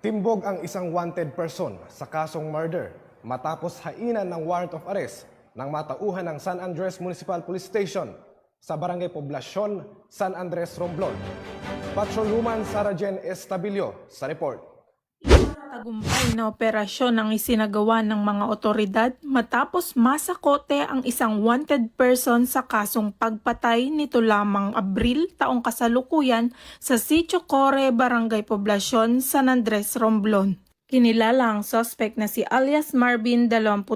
Timbog ang isang wanted person sa kasong murder matapos hainan ng warrant of arrest ng matauhan ng San Andres Municipal Police Station sa Barangay Poblacion, San Andres, Romblon. Patrolwoman Sara Jen Estabilio sa report. Tagumpay na operasyon ang isinagawa ng mga otoridad matapos masakote ang isang wanted person sa kasong pagpatay nito lamang Abril taong kasalukuyan sa Sitio Core, Barangay Poblacion, San Andres, Romblon. Kinilala ang suspect na si alias Marvin, 28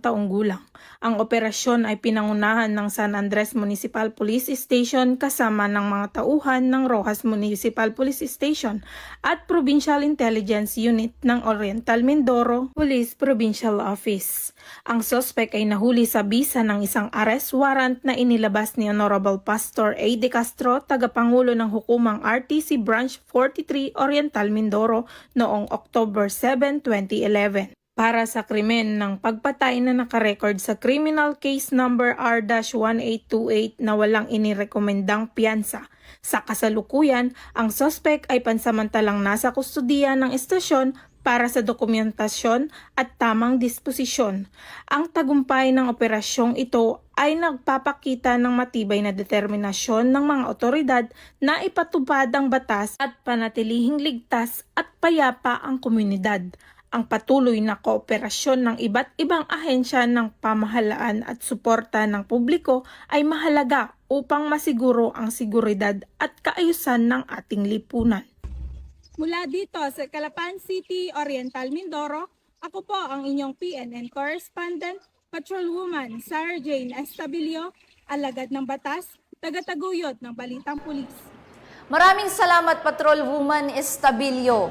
taong gulang. Ang operasyon ay pinangunahan ng San Andres Municipal Police Station kasama ng mga tauhan ng Rojas Municipal Police Station at Provincial Intelligence Unit ng Oriental Mindoro Police Provincial Office. Ang suspect ay nahuli sa bisa ng isang arrest warrant na inilabas ni Honorable Pastor A. De Castro, tagapangulo ng hukumang RTC Branch 43 Oriental Mindoro noong October 7, 2011 para sa krimen ng pagpatay na nakarecord sa criminal case number R-1828 na walang inirekomendang piyansa. Sa kasalukuyan, ang suspect ay pansamantalang nasa kustudiya ng estasyon para sa dokumentasyon at tamang disposisyon. Ang tagumpay ng operasyong ito ay nagpapakita ng matibay na determinasyon ng mga otoridad na ipatupad ang batas at panatilihing ligtas at payapa ang komunidad ang patuloy na kooperasyon ng iba't ibang ahensya ng pamahalaan at suporta ng publiko ay mahalaga upang masiguro ang seguridad at kaayusan ng ating lipunan. Mula dito sa Calapan City, Oriental Mindoro, ako po ang inyong PNN correspondent, Patrolwoman Sarah Jane Estabilio, alagad ng batas, tagataguyod ng Balitang Pulis. Maraming salamat Patrol Woman Estabilio.